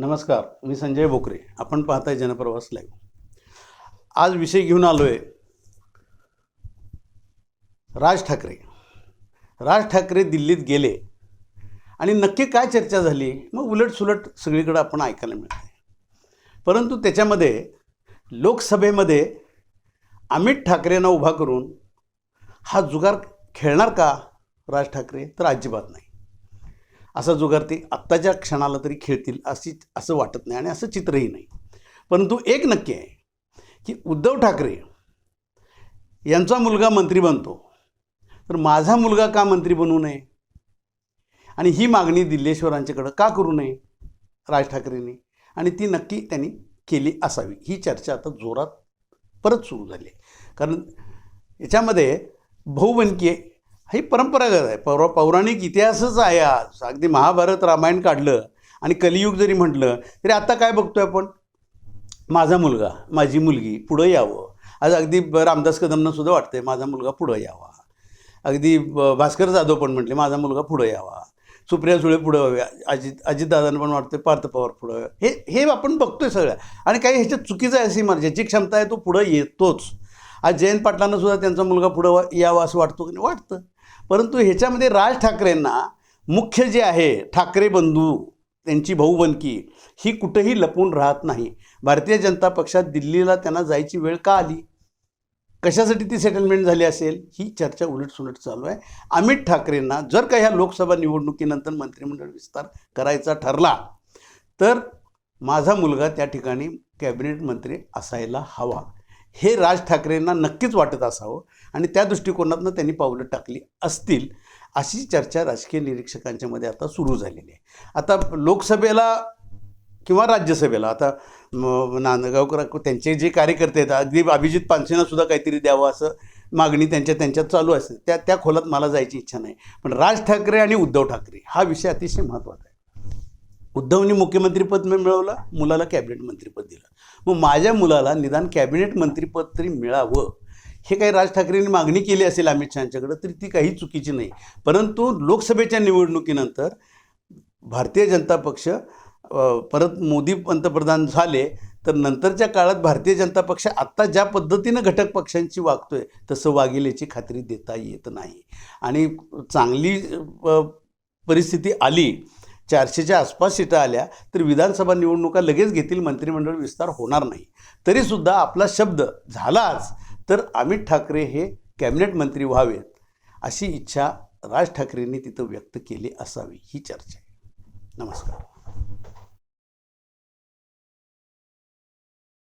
नमस्कार मी संजय बोकरे. आपण पाहताय जनप्रवास लाईव्ह आज विषय घेऊन आलो आहे राज ठाकरे. राज ठाकरे दिल्लीत गेले आणि नक्की काय चर्चा झाली? मग उलट सुलट सगळीकडं आपण ऐकायला मिळते परंतु त्याच्यामध्ये लोकसभेमध्ये अमित ठाकरेंना उभा करून हा जुगार खेळणार का राज ठाकरे? तर अजिबात नाही. असा जुगार ते आत्ताच्या क्षणाला तरी खेळतील अशी असं वाटत नाही आणि असं चित्रही नाही. परंतु एक नक्की आहे की उद्धव ठाकरे यांचा मुलगा मंत्री बनतो. तर माझा मुलगा का मंत्री बनू नये? आणि ही मागणी दिल्लेश्वरांच्याकडं का करू नये? राज ठाकरेंनी. आणि ती नक्की त्यांनी केली असावी. ही चर्चा आता जोरात परत सुरू झाली आहे. कारण याच्यामध्ये भाऊबंदकी ही परंपरागत आहे. पौरा पौराणिक इतिहासच आहे आज. अगदी महाभारत रामायण काढलं आणि कलियुग जरी म्हटलं तरी आता काय बघतोय आपण? माझा मुलगा माझी मुलगी पुढं यावं. आज अगदी ब- रामदास कदमनं सुद्धा वाटतंय माझा मुलगा पुढं यावा. अगदी ब- भास्कर जाधव पण म्हटले माझा मुलगा पुढं यावा. सुप्रिया सुळे पुढं व्हाव्या अजित अजितदादांना पण वाटतं पार्थ पवार पुढं हे हे आपण बघतोय सगळं. आणि काही ह्याच्यात चुकीचं आहे अशी मला ज्याची क्षमता आहे तो पुढं येतोच. आज जयंत पाटलांना सुद्धा त्यांचा मुलगा पुढं यावा असं वाटतो की वाटतं. परंतु ह्याच्यामध्ये राज ठाकरेंना मुख्य जे आहे ठाकरे बंधू त्यांची भाऊबंदकी ही कुठंही लपून राहत नाही. भारतीय जनता पक्षात दिल्लीला त्यांना जायची वेळ का आली? कशासाठी ती सेटलमेंट झाली असेल? ही चर्चा उलटसुलट चालू आहे. अमित ठाकरेंना जर का ह्या लोकसभा निवडणुकीनंतर मंत्रिमंडळ विस्तार करायचा ठरला तर माझा मुलगा त्या ठिकाणी कॅबिनेट मंत्री असायला हवा. हे राज ठाकरेंना नक्कीच वाटत असावं आणि त्या दृष्टिकोनातनं त्यांनी पावलं टाकली असतील अशी चर्चा राजकीय निरीक्षकांच्या मध्ये आता सुरू झालेली आहे. आता लोकसभेला किंवा राज्यसभेला आता नांदगावकर त्यांचे जे कार्यकर्ते आहेत अगदी अभिजित पानसेना सुद्धा काहीतरी द्यावं असं मागणी त्यांच्या त्यांच्यात चालू असते. त्या त्या खोलात मला जायची इच्छा नाही. पण राज ठाकरे आणि उद्धव ठाकरे हा विषय अतिशय महत्त्वाचा आहे. उद्धवनी मुख्यमंत्रीपद मिळवलं मुलाला कॅबिनेट मंत्रीपद दिलं. मग माझ्या मुलाला निदान कॅबिनेट मंत्रीपद तरी मिळावं हे काही राज ठाकरेंनी मागणी केली असेल अमित शहांच्याकडं तरी ती काही चुकीची नाही. परंतु लोकसभेच्या निवडणुकीनंतर भारतीय जनता पक्ष परत मोदी पंतप्रधान झाले तर नंतरच्या काळात भारतीय जनता पक्ष आत्ता ज्या पद्धतीनं घटक पक्षांची वागतोय तसं वागेल याची खात्री देता येत नाही. आणि चांगली परिस्थिती आली चारशेच्या आसपास सीटा आल्या तर विधानसभा निवडणुका लगेच घेतील मंत्रिमंडळ विस्तार होणार नाही. तरीसुद्धा आपला शब्द झालाच तर अमित ठाकरे हे कॅबिनेट मंत्री व्हावेत अशी इच्छा राज ठाकरेंनी तिथं व्यक्त केली असावी ही चर्चा आहे. नमस्कार.